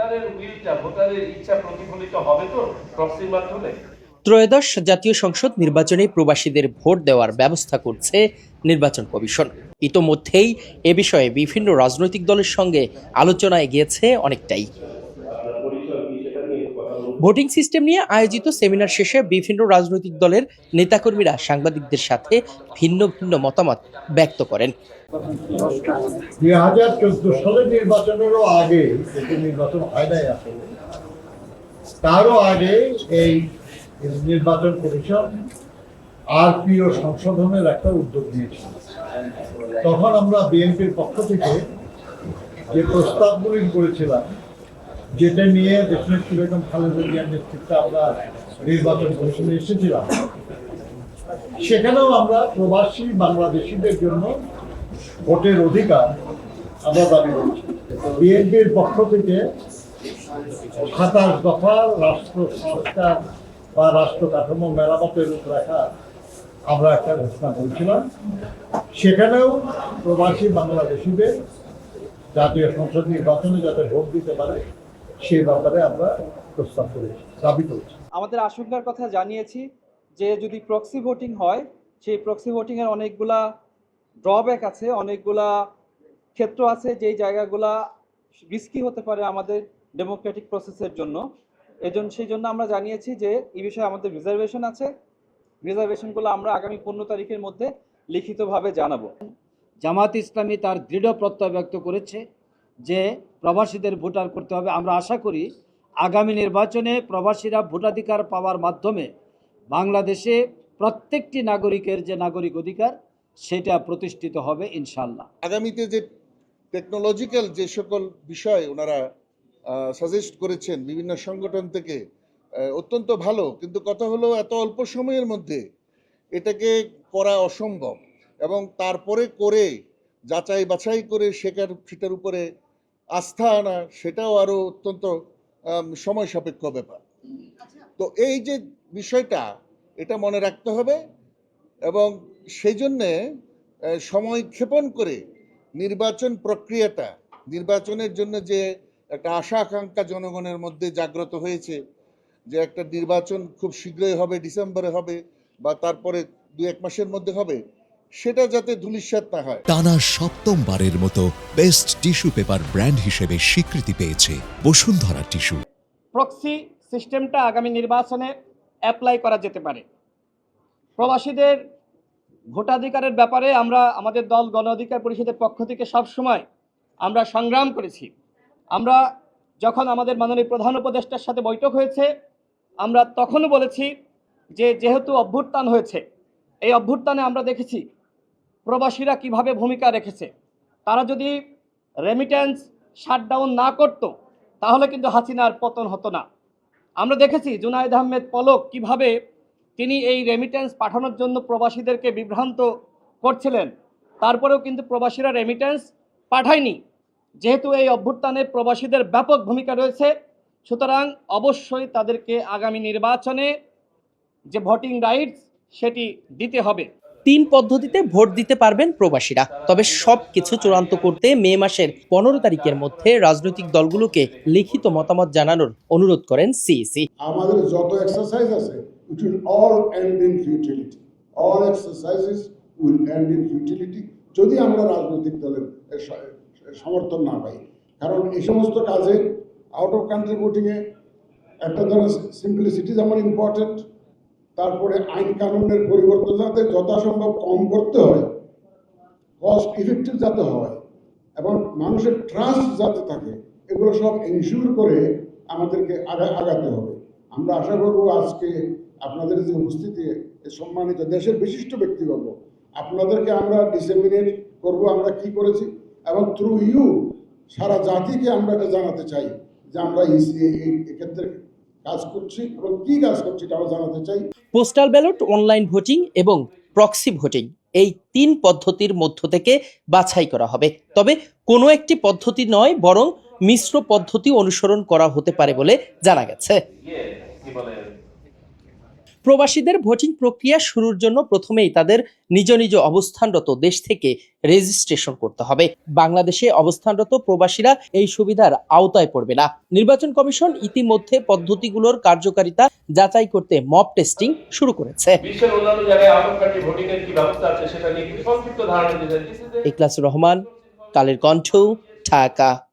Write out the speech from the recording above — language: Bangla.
ভোটারের উইলটা, ভোটারের ইচ্ছা প্রতিফলিত হবে তো প্রক্সির মাধ্যমে? ত্রয়োদশ জাতীয় সংসদ নির্বাচনে প্রবাসীদের ভোট দেওয়ার ব্যবস্থা করছে নির্বাচন কমিশন। ইতোমধ্যেই এ বিষয়ে বিভিন্ন রাজনৈতিক দলের সঙ্গে আলোচনায় গিয়েছে অনেকটাই। ভোটিং সিস্টেম নিয়ে আয়োজিত সেমিনার শেষে বিভিন্ন রাজনৈতিক দলের নেতাকর্মীরা সাংবাদিকদের সাথে ভিন্ন ভিন্ন মতামত ব্যক্ত করেন। দুই হাজার চোদ্দ সালের নির্বাচনেরও আগে নির্বাচন হয় নাই আসলে তারও আগে এই নির্বাচন কমিশন আরপিও সংশোধনের একটা উদ্যোগ নিয়েছিল। তখন আমরা বিএনপির পক্ষ থেকে যে প্রস্তাবগুলি করেছিলাম যেটা নিয়ে দেশনেত্রী বেগম খালেদা জিয়ার নেতৃত্বে আমরা নির্বাচন কমিশনে এসেছিলাম, সেখানেও আমরা প্রবাসী বাংলাদেশিদের জন্য ভোটের অধিকার আমরা দাবি করছি। বিএনপির পক্ষ থেকে সাতাশ দফা রাষ্ট্র সংস্কার বা রাষ্ট্র কাঠামো মেরামতের রূপরেখা আমরা একটা ঘোষণা করেছিলাম। সেখানেও প্রবাসী বাংলাদেশিদের জাতীয় সংসদ নির্বাচনে যাতে ভোট দিতে পারে সেই ব্যাপারে আমরা প্রস্তাব করেছি দাবি করেছি আমাদের আশঙ্কার কথা জানিয়েছি যে যদি প্রক্সি ভোটিং হয়, সেই প্রক্সি ভোটিংয়ের অনেকগুলা ড্রব্যাক আছে, অনেকগুলা ক্ষেত্র আছে, যেই জায়গাগুলা রিস্কি হতে পারে আমাদের ডেমোক্রেটিক প্রসেসের জন্য। এজন্য সেই জন্য আমরা জানিয়েছি যে এই বিষয়ে আমাদের রিজার্ভেশন আছে। রিজার্ভেশনগুলো আমরা আগামী পনেরো তারিখের মধ্যে লিখিতভাবে জানাব। জামাত ইসলামী তার দৃঢ় প্রত্যয় ব্যক্ত করেছে। যে প্রবাসীদের ভোটার করতে হবে। আমরা আশা করি আগামী নির্বাচনে প্রবাসীরা ভোটাধিকার পাওয়ার মাধ্যমে বাংলাদেশে প্রত্যেকটি নাগরিকের যে নাগরিক অধিকার, সেটা প্রতিষ্ঠিত হবে ইনশাল্লাহ আগামীতে যে টেকনোলজিক্যাল যে সকল বিষয় ওনারা সাজেস্ট করেছেন বিভিন্ন সংগঠন থেকে অত্যন্ত ভালো। কিন্তু কথা হলো এত অল্প সময়ের মধ্যে এটাকে করা অসম্ভব এবং তারপরে করে যাচাই বাছাই করে শেখার, সেটার উপরে আস্থা আনা, সেটাও আরও অত্যন্ত সময় সাপেক্ষ ব্যাপার। তো এই যে বিষয়টা, এটা মনে রাখতে হবে এবং সেই জন্যে সময় ক্ষেপণ করে নির্বাচন প্রক্রিয়াটা, নির্বাচনের জন্য যে একটা আশা আকাঙ্ক্ষা জনগণের মধ্যে জাগ্রত হয়েছে, যে একটা নির্বাচন খুব শীঘ্রই হবে, ডিসেম্বরে হবে বা তারপরে দু এক মাসের মধ্যে হবে সেটা যাতে ধূলিসাৎ না হয়। টানা সপ্তমবারের মতো বেস্ট টিস্যু পেপার ব্র্যান্ড হিসেবে স্বীকৃতি পেয়েছে বসুন্ধরা টিস্যু। প্রক্সি সিস্টেমটা আগামী নির্বাচনে অ্যাপ্লাই করা যেতে পারে। প্রবাসীদের ভোটাধিকারের ব্যাপারে আমরা আমাদের দল গণ অধিকার পরিষদের পক্ষ থেকে সব সময় আমরা সংগ্রাম করেছি। আমরা যখন আমাদের মাননীয় প্রধান উপদেষ্টার সাথে বৈঠক হয়েছে আমরা তখনও বলেছি যে যেহেতু অভ্যুত্থান হয়েছে এই অভ্যুত্থানে আমরা দেখেছি প্রবাসীরা কীভাবে ভূমিকা রেখেছে? তারা যদি রেমিটেন্স শাটডাউন না করতো, তাহলে কিন্তু হাসিনার পতন হতো না। আমরা দেখেছি জুনায়দ আহমেদ পলক কীভাবে তিনি এই রেমিটেন্স পাঠানোর জন্য প্রবাসীদেরকে বিভ্রান্ত করছিলেন। তারপরেও কিন্তু প্রবাসীরা রেমিটেন্স পাঠায়নি। যেহেতু এই অভ্যুত্থানে প্রবাসীদের ব্যাপক ভূমিকা রয়েছে, সুতরাং অবশ্যই তাদেরকে আগামী নির্বাচনে যে ভোটিং রাইটস সেটি দিতে হবে। তিন পদ্ধতিতে ভোট দিতে পারবেন প্রবাসীরা। তবে সব কিছু চূড়ান্ত করতে মে মাসের পনেরো তারিখের মধ্যে রাজনৈতিক দলগুলোকে লিখিত মতামত জানানোর অনুরোধ করেন সিইসি আমাদের যত এক্সারসাইজ আছে it will all end in futility all exercises will end in futility যদি আমরা রাজনৈতিক দলের সমর্থন না পাই। কারণ এই সমস্ত কাজে আউট অফ কান্ট্রি ভোটিংয়ে একটা ধরনের সিম্পলিসিটি যেমন ইম্পর্টেন্ট তারপরে আইন কানুনের পরিবর্তন যাতে যথাসম্ভব কম করতে হয় কস্ট ইফেক্টিভ যাতে হয়, এবং মানুষের ট্রাস্ট যাতে থাকে, এগুলো সব এনশিওর করে আমাদেরকে আগা আগাতে হবে। আমরা আশা করব আজকে আপনাদের যে উপস্থিতি সম্মানিত দেশের বিশিষ্ট ব্যক্তিগত আপনাদেরকে আমরা ডিসেমিনেট করব আমরা কি করেছি, এবং থ্রু ইউ সারা জাতিকে আমরা এটা জানাতে চাই যে আমরা এই- এক্ষেত্রে কাজ করছি এবং কি কাজ করছি তাও জানাতে চাই। পোস্টাল ব্যালট অনলাইন ভোটিং এবং প্রক্সি ভোটিং এই তিন পদ্ধতির মধ্য থেকে বাছাই করা হবে। তবে কোনো একটি পদ্ধতি নয় বরং মিশ্র পদ্ধতি অনুসরণ করা হতে পারে বলে জানা গেছে। ইয়ে প্রবাসীদের ভোটিং প্রক্রিয়া শুরুর জন্য প্রথমেই তাদের নিজ নিজ অবস্থানরত দেশ থেকে রেজিস্ট্রেশন করতে হবে। বাংলাদেশে অবস্থানরত প্রবাসীরা এই সুবিধার আওতায় পড়বে না। নির্বাচন কমিশন ইতিমধ্যে পদ্ধতিগুলোর কার্যকারিতা যাচাই করতে মব টেস্টিং শুরু করেছে। ইকলাসুর রহমান কালের কণ্ঠ ঢাকা।